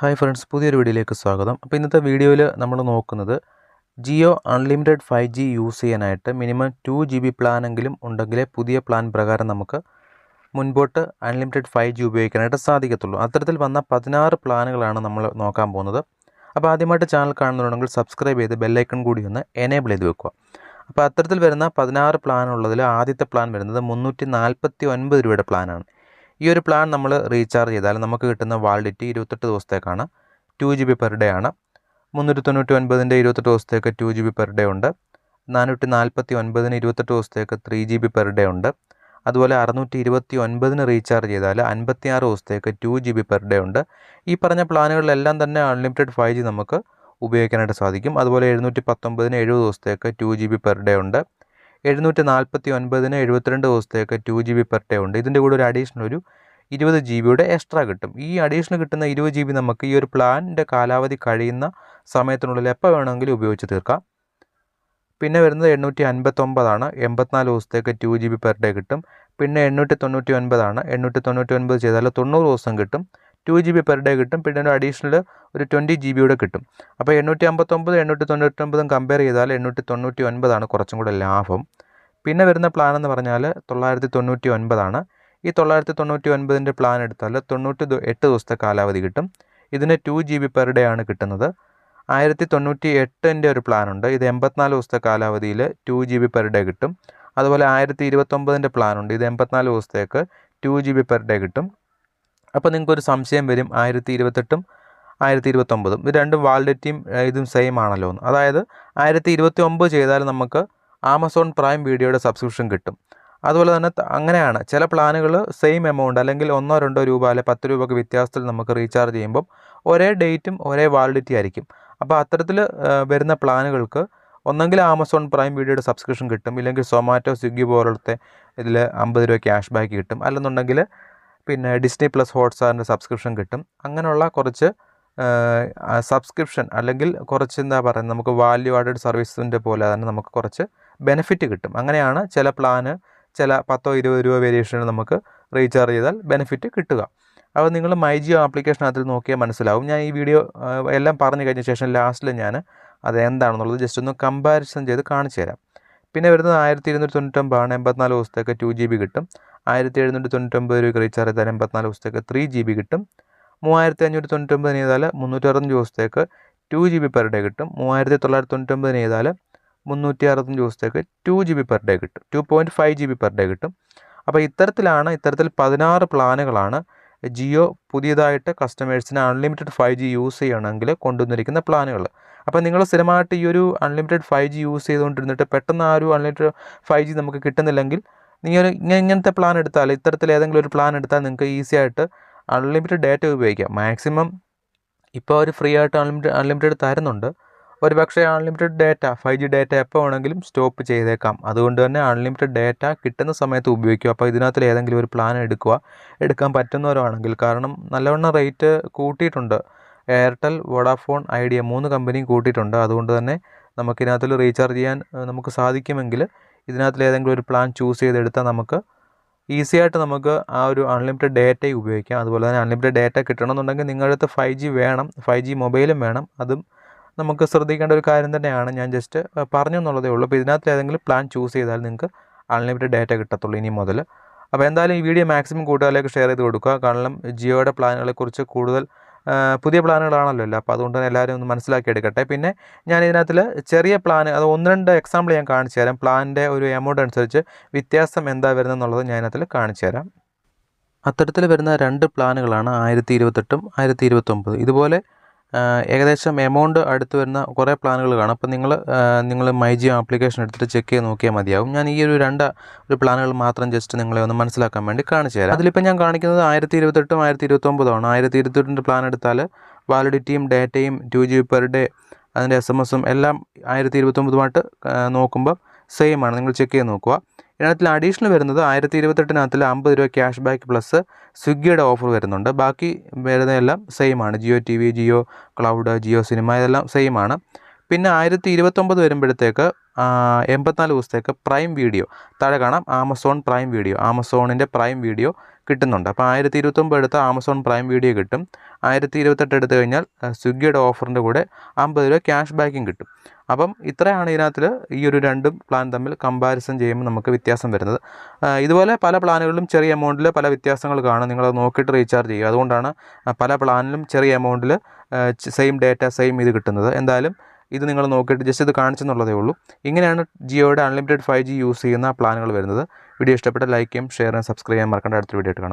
Hi friends പുതിയൊരു വീഡിയോയിലേക്ക് സ്വാഗതം. അപ്പോൾ ഇന്നത്തെ വീഡിയോയിൽ നമ്മൾ നോക്കുന്നത് Jio unlimited five G use ചെയ്യാനായിട്ട് മിനിമം ടു ജി ബി പ്ലാനെങ്കിലും ഉണ്ടെങ്കിലേ പുതിയ പ്ലാൻ പ്രകാരം നമുക്ക് മുൻപോട്ട് അൺലിമിറ്റഡ് ഫൈവ് ജി ഉപയോഗിക്കാനായിട്ട് സാധിക്കത്തുള്ളൂ. അത്തരത്തിൽ വന്ന പതിനാറ് പ്ലാനുകളാണ് നമ്മൾ നോക്കാൻ പോകുന്നത്. അപ്പോൾ ആദ്യമായിട്ട് ചാനൽ കാണുന്നുണ്ടെങ്കിൽ സബ്സ്ക്രൈബ് ചെയ്ത് ബെല്ലൈക്കൺ കൂടി ഒന്ന് എനേബിൾ ചെയ്ത് വെക്കുക. അപ്പോൾ അത്തരത്തിൽ വരുന്ന പതിനാറ് പ്ലാനുള്ളതിൽ ആദ്യത്തെ പ്ലാൻ വരുന്നത് മുന്നൂറ്റി നാൽപ്പത്തി ഒൻപത് രൂപയുടെ പ്ലാനാണ്. ഈ ഒരു പ്ലാൻ നമ്മൾ റീചാർജ് ചെയ്താൽ നമുക്ക് കിട്ടുന്ന വാലിഡിറ്റി ഇരുപത്തെട്ട് ദിവസത്തേക്കാണ്. Two G B per day ആണ്. മുന്നൂറ്റി തൊണ്ണൂറ്റി ഒൻപതിന്റെ ഇരുപത്തെട്ട് ദിവസത്തേക്ക് two G B per day ഉണ്ട്. നാനൂറ്റി നാൽപ്പത്തി ഒൻപതിന് ഇരുപത്തെട്ട് ദിവസത്തേക്ക് three G B per day ഉണ്ട്. അതുപോലെ അറുന്നൂറ്റി ഇരുപത്തി ഒൻപതിന് റീചാർജ് ചെയ്താൽ അൻപത്തിയാറ് ദിവസത്തേക്ക് two G B per day ഉണ്ട്. ഈ പറഞ്ഞ പ്ലാനുകളിലെല്ലാം തന്നെ അൺലിമിറ്റഡ് ഫൈവ് ജി നമുക്ക് ഉപയോഗിക്കാനായിട്ട് സാധിക്കും. അതുപോലെ എഴുന്നൂറ്റി പത്തൊമ്പതിന് എഴുപത് ദിവസത്തേക്ക് two G B per day ഉണ്ട്. എഴുന്നൂറ്റി നാൽപ്പത്തി ഒൻപതിന് എഴുപത്തിരണ്ട് ദിവസത്തേക്ക് two G B per day ഉണ്ട്. ഇതിന്റെ കൂടെ ഒരു അഡീഷണൽ ഒരു ഇരുപത് ജി ബിയുടെ എക്സ്ട്രാ കിട്ടും. ഈ അഡീഷണൽ കിട്ടുന്ന ഇരുപത് ജി ബി നമുക്ക് ഈ ഒരു പ്ലാനിന്റെ കാലാവധി കഴിയുന്ന സമയത്തിനുള്ളിൽ എപ്പോൾ വേണമെങ്കിലും ഉപയോഗിച്ച് തീർക്കാം. പിന്നെ വരുന്നത് എണ്ണൂറ്റി അൻപത്തൊമ്പതാണ് എൺപത്തിനാല് ദിവസത്തേക്ക് two G B per day കിട്ടും. പിന്നെ എണ്ണൂറ്റി തൊണ്ണൂറ്റി ഒൻപതാണ് എണ്ണൂറ്റി തൊണ്ണൂറ്റി ഒൻപത് ചെയ്താൽ തൊണ്ണൂറ് ദിവസം കിട്ടും. Two G B per day കിട്ടും. പിന്നെ ഒരു അഡീഷണൽ ഒരു ട്വന്റി ജി ബിയുടെ കിട്ടും. അപ്പോൾ എണ്ണൂറ്റി അമ്പത്തൊമ്പത് എണ്ണൂറ്റി തൊണ്ണൂറ്റൊമ്പതും കമ്പയർ ചെയ്താൽ എണ്ണൂറ്റി തൊണ്ണൂറ്റി ഒൻപതാണ് കുറച്ചും കൂടെ ലാഭം. പിന്നെ വരുന്ന പ്ലാൻ എന്ന് പറഞ്ഞാൽ തൊള്ളായിരത്തി തൊണ്ണൂറ്റി ഒൻപതാണ് ഈ തൊള്ളായിരത്തി തൊണ്ണൂറ്റി ഒൻപതിന്റെ പ്ലാൻ എടുത്താൽ തൊണ്ണൂറ്റി എട്ട് ദിവസത്തെ കാലാവധി കിട്ടും. ഇതിന് two G B per day ആണ് കിട്ടുന്നത്. ആയിരത്തി തൊണ്ണൂറ്റി എട്ടിന്റെ ഒരു പ്ലാൻ ഉണ്ട്. ഇത് എൺപത്തിനാല് ദിവസത്തെ കാലാവധിയിൽ two G B per day കിട്ടും. അതുപോലെ ആയിരത്തി ഇരുപത്തൊമ്പതിന്റെ പ്ലാൻ ഉണ്ട്. ഇത് എൺപത്തിനാല് ദിവസത്തേക്ക് two G B per day കിട്ടും. അപ്പോൾ നിങ്ങൾക്കൊരു സംശയം വരും. ആയിരത്തി ഇരുപത്തെട്ടും ആയിരത്തി ഇരുപത്തൊമ്പതും ഇത് രണ്ടും വാലിഡിറ്റിയും ഇതും സെയിം ആണല്ലോ എന്ന്. അതായത് ആയിരത്തി ഇരുപത്തി ഒമ്പത് ചെയ്താൽ നമുക്ക് ആമസോൺ പ്രൈം വീഡിയോയുടെ സബ്സ്ക്രിപ്ഷൻ കിട്ടും. അതുപോലെ തന്നെ അങ്ങനെയാണ്. ചില പ്ലാനുകൾ സെയിം എമൗണ്ട് അല്ലെങ്കിൽ ഒന്നോ രണ്ടോ രൂപ അല്ലെ പത്ത് രൂപയ്ക്ക് വ്യത്യാസത്തിൽ നമുക്ക് റീചാർജ് ചെയ്യുമ്പം ഒരേ ഡേറ്റും ഒരേ വാലിഡിറ്റി ആയിരിക്കും. അപ്പോൾ അത്തരത്തിൽ വരുന്ന പ്ലാനുകൾക്ക് ഒന്നെങ്കിൽ ആമസോൺ പ്രൈം വീഡിയോയുടെ സബ്സ്ക്രിപ്ഷൻ കിട്ടും. ഇല്ലെങ്കിൽ സൊമാറ്റോ സ്വിഗ്ഗി പോലത്തെ ഇതിൽ അമ്പത് രൂപ ക്യാഷ് ബാക്ക് കിട്ടും. അല്ലെന്നുണ്ടെങ്കിൽ പിന്നെ ഡിസ്നി പ്ലസ് ഹോട്ട്സ്റ്റാറിന്റെ സബ്സ്ക്രിപ്ഷൻ കിട്ടും. അങ്ങനെയുള്ള കുറച്ച് സബ്സ്ക്രിപ്ഷൻ അല്ലെങ്കിൽ കുറച്ച് എന്താ പറയുക നമുക്ക് വാല്യൂ ആഡഡ് സർവീസിന്റെ പോലെ തന്നെ നമുക്ക് കുറച്ച് ബെനിഫിറ്റ് കിട്ടും. അങ്ങനെയാണ് ചില പ്ലാന് ചില പത്തോ ഇരുപത് രൂപ വേരിയേഷനിൽ നമുക്ക് റീചാർജ് ചെയ്താൽ ബെനിഫിറ്റ് കിട്ടുക. അപ്പോൾ നിങ്ങൾ മൈ ജിയോ ആപ്ലിക്കേഷനകത്തിൽ നോക്കിയാൽ മനസ്സിലാവും. ഞാൻ ഈ വീഡിയോ എല്ലാം പറഞ്ഞു കഴിഞ്ഞ ശേഷം ലാസ്റ്റിൽ ഞാൻ അത് എന്താണെന്നുള്ളത് ജസ്റ്റ് ഒന്ന് കമ്പാരിസൺ ചെയ്ത് കാണിച്ചു തരാം. പിന്നെ വരുന്നത് ആയിരത്തി ഇരുന്നൂറ്റി തൊണ്ണൂറ്റൊമ്പതാണ് എൺപത്തിനാല് ദിവസത്തേക്ക് ടു ജി ബി കിട്ടും. ആയിരത്തി എഴുന്നൂറ്റി തൊണ്ണൂറ്റൊമ്പത് രൂപയ്ക്ക് റീചാർജ് ചെയ്താൽ എൺപത്തിനാല് ദിവസത്തേക്ക് ത്രീ ജി ബി കിട്ടും. മൂവായിരത്തി അഞ്ഞൂറ്റി തൊണ്ണൂറ്റൊമ്പതിന് ചെയ്താൽ മുന്നൂറ്റി അറുപത്തഞ്ച് ദിവസത്തേക്ക് two G B per day കിട്ടും. മൂവായിരത്തി തൊള്ളായിരത്തി തൊണ്ണൂറ്റൊമ്പതിന് ചെയ്താൽ മുന്നൂറ്റി അറുപത്തഞ്ച് ദിവസത്തേക്ക് two G B per day കിട്ടും. Two point five G B per day കിട്ടും. അപ്പോൾ ഇത്തരത്തിലാണ് ഇത്തരത്തിൽ പതിനാറ് പ്ലാനുകളാണ് ജിയോ പുതിയതായിട്ട് കസ്റ്റമേഴ്സിന് അൺലിമിറ്റഡ് ഫൈവ് ജി യൂസ് ചെയ്യണമെങ്കിൽ കൊണ്ടുവന്നിരിക്കുന്ന പ്ലാനുകൾ. അപ്പോൾ നിങ്ങൾ സ്ഥിരമായിട്ട് ഈ ഒരു അൺലിമിറ്റഡ് ഫൈവ് ജി യൂസ് ചെയ്തുകൊണ്ടിരുന്നിട്ട് പെട്ടെന്ന് ആ ഒരു അൺലിമിറ്റഡ് ഫൈവ് ജി നമുക്ക് കിട്ടുന്നില്ലെങ്കിൽ നിങ്ങൾ ഇങ്ങനെ ഇങ്ങനത്തെ പ്ലാൻ എടുത്താൽ ഇത്തരത്തിൽ ഏതെങ്കിലും ഒരു പ്ലാൻ എടുത്താൽ നിങ്ങൾക്ക് ഈസി ആയിട്ട് അൺലിമിറ്റഡ് ഡാറ്റ ഉപയോഗിക്കാം. മാക്സിമം ഇപ്പോൾ അവർ ഫ്രീ ആയിട്ട് അൺലിമിറ്റഡ് അൺലിമിറ്റഡ് തരുന്നുണ്ട്. ഒരു പക്ഷേ unlimited data five G data എപ്പോൾ വേണമെങ്കിലും സ്റ്റോപ്പ് ചെയ്തേക്കാം. അതുകൊണ്ട് തന്നെ അൺലിമിറ്റഡ് ഡാറ്റ കിട്ടുന്ന സമയത്ത് ഉപയോഗിക്കുക. അപ്പോൾ ഇതിനകത്തിൽ ഏതെങ്കിലും ഒരു പ്ലാൻ എടുക്കുക. എടുക്കാൻ പറ്റുന്നവരാണെങ്കിൽ. കാരണം നല്ലവണ്ണം റേറ്റ് കൂട്ടിയിട്ടുണ്ട്. എയർടെൽ വോഡാഫോൺ ഐഡിയ മൂന്ന് കമ്പനിയും കൂട്ടിയിട്ടുണ്ട്. അതുകൊണ്ട് തന്നെ നമുക്ക് നമുക്കിതിനകത്തിൽ റീചാർജ് ചെയ്യാൻ നമുക്ക് സാധിക്കുമെങ്കിൽ ഇതിനകത്തിൽ ഏതെങ്കിലും ഒരു പ്ലാൻ ചൂസ് ചെയ്തെടുത്താൽ നമുക്ക് ഈസി ആയിട്ട് നമുക്ക് ആ ഒരു അൺലിമിറ്റഡ് ഡേറ്റയും ഉപയോഗിക്കാം. അതുപോലെ തന്നെ അൺലിമിറ്റഡ് ഡേറ്റ കിട്ടണമെന്നുണ്ടെങ്കിൽ നിങ്ങളുടെ അടുത്ത് ഫൈവ് ജി വേണം ഫൈവ് ജി മൊബൈലും വേണം. അതും നമുക്ക് ശ്രദ്ധിക്കേണ്ട ഒരു കാര്യം തന്നെയാണ്. ഞാൻ ജസ്റ്റ് പറഞ്ഞു എന്നുള്ളതേ ഉള്ളൂ. അപ്പോൾ ഇതിനകത്ത് ഏതെങ്കിലും പ്ലാൻ ചൂസ് ചെയ്താൽ നിങ്ങൾക്ക് അൺലിമിറ്റഡ് ഡേറ്റ കിട്ടത്തുള്ളൂ ഇനി മുതൽ. അപ്പോൾ എന്തായാലും ഈ വീഡിയോ മാക്സിമം കൂട്ടുകാരിലേക്ക് ഷെയർ ചെയ്ത് കൊടുക്കുക. കാരണം ജിയോയുടെ പ്ലാനുകളെക്കുറിച്ച് കൂടുതൽ പുതിയ പ്ലാനുകളാണല്ലോ അല്ലേ അപ്പോൾ അതുകൊണ്ട് തന്നെ എല്ലാവരും ഒന്ന് മനസ്സിലാക്കി എടുക്കട്ടെ. പിന്നെ ഞാൻ ഇതിനകത്തിൽ ചെറിയ പ്ലാൻ അത് ഒന്ന് രണ്ട് എക്സാമ്പിൾ ഞാൻ കാണിച്ചു തരാം. പ്ലാനിന്റെ ഒരു എമൗണ്ട് അനുസരിച്ച് വ്യത്യാസം എന്താ വരുന്നതെന്നുള്ളത് ഞാൻ ഇതിനകത്തിൽ കാണിച്ചു തരാം. അത്തരത്തിൽ വരുന്ന രണ്ട് പ്ലാനുകളാണ് ആയിരത്തി ഇരുപത്തെട്ടും ആയിരത്തി ഇരുപത്തൊമ്പത്. ഇതുപോലെ ഏകദേശം എമൗണ്ട് അടുത്ത് വരുന്ന കുറേ പ്ലാനുകൾ കാണും. അപ്പോൾ നിങ്ങൾ നിങ്ങൾ മൈ ജിയോ ആപ്ലിക്കേഷൻ എടുത്തിട്ട് ചെക്ക് ചെയ്ത് നോക്കിയാൽ മതിയാവും. ഞാൻ ഈ ഒരു രണ്ട് ഒരു പ്ലാനുകൾ മാത്രം ജസ്റ്റ് നിങ്ങളെ ഒന്ന് മനസ്സിലാക്കാൻ വേണ്ടി കാണിച്ചു തരാം. അതിലിപ്പോൾ ഞാൻ കാണിക്കുന്നത് ആയിരത്തി ഇരുപത്തെട്ടും ആയിരത്തി ഇരുപത്തൊമ്പതുമാണ് ആയിരത്തി ഇരുപത്തെട്ടിന്റെ പ്ലാൻ എടുത്താൽ വാലിഡിറ്റിയും ഡേറ്റയും ടു ജി പെർ ഡേ അതിന്റെ എസ് എം എസും എല്ലാം ആയിരത്തി ഇരുപത്തൊമ്പതുമായിട്ട് നോക്കുമ്പോൾ സെയിമാണ് നിങ്ങൾ ചെക്ക് ചെയ്ത് നോക്കുക. ഇതിനകത്തിൽ അഡീഷണൽ വരുന്നത് ആയിരത്തി ഇരുപത്തെട്ടിനകത്തിൽ അമ്പത് രൂപ ക്യാഷ് ബാക്ക് പ്ലസ് സ്വിഗ്ഗിയുടെ ഓഫർ വരുന്നുണ്ട്. ബാക്കി വരുന്നതെല്ലാം സെയിം ആണ്. Jio T V Jio cloud Jio cinema ഇതെല്ലാം സെയിം ആണ്. പിന്നെ ആയിരത്തി ഇരുപത്തൊമ്പത് വരുമ്പോഴത്തേക്ക് എൺപത്തിനാല് ദിവസത്തേക്ക് പ്രൈം വീഡിയോ താഴെ കാണാം ആമസോൺ പ്രൈം വീഡിയോ ആമസോണിന്റെ പ്രൈം വീഡിയോ കിട്ടുന്നുണ്ട്. അപ്പോൾ ആയിരത്തി ഇരുപത്തൊമ്പത് എടുത്ത ആമസോൺ പ്രൈം വീഡിയോ കിട്ടും. ആയിരത്തി ഇരുപത്തെട്ട് എടുത്തു കഴിഞ്ഞാൽ സ്വിഗ്ഗിയുടെ ഓഫറിന്റെ കൂടെ അമ്പത് രൂപ ക്യാഷ് ബാക്കും കിട്ടും. അപ്പം ഇത്രയാണ് ഇതിനകത്തിൽ ഈ ഒരു രണ്ടും പ്ലാൻ തമ്മിൽ കമ്പാരിസൺ ചെയ്യുമ്പോൾ നമുക്ക് വ്യത്യാസം വരുന്നത്. ഇതുപോലെ പല പ്ലാനുകളിലും ചെറിയ എമൗണ്ടിൽ പല വ്യത്യാസങ്ങൾ കാണും. നിങ്ങളത് നോക്കിയിട്ട് റീചാർജ് ചെയ്യുക. അതുകൊണ്ടാണ് പല പ്ലാനിലും ചെറിയ എമൗണ്ടിൽ സെയിം ഡേറ്റ സെയിം ഇത് കിട്ടുന്നത്. എന്തായാലും ഇത് നിങ്ങൾ നോക്കിയിട്ട് ജസ്റ്റ് ഇത് കാണിച്ചെന്നുള്ളതേ ഉള്ളൂ. ഇങ്ങനെയാണ് ജിയോയുടെ അൺലിമിറ്റഡ് ഫൈവ് ജി യൂസ് ചെയ്യുന്ന പ്ലാനുകൾ വരുന്നത്. വീഡിയോ ഇഷ്ടപ്പെട്ട ലൈക്ക് ചെയ്യും ഷെയർ സബ്സ്ക്രൈബ് ചെയ്യാൻ മറക്കേണ്ട. അടുത്ത വീഡിയോ ആയിട്ട് കാണാം.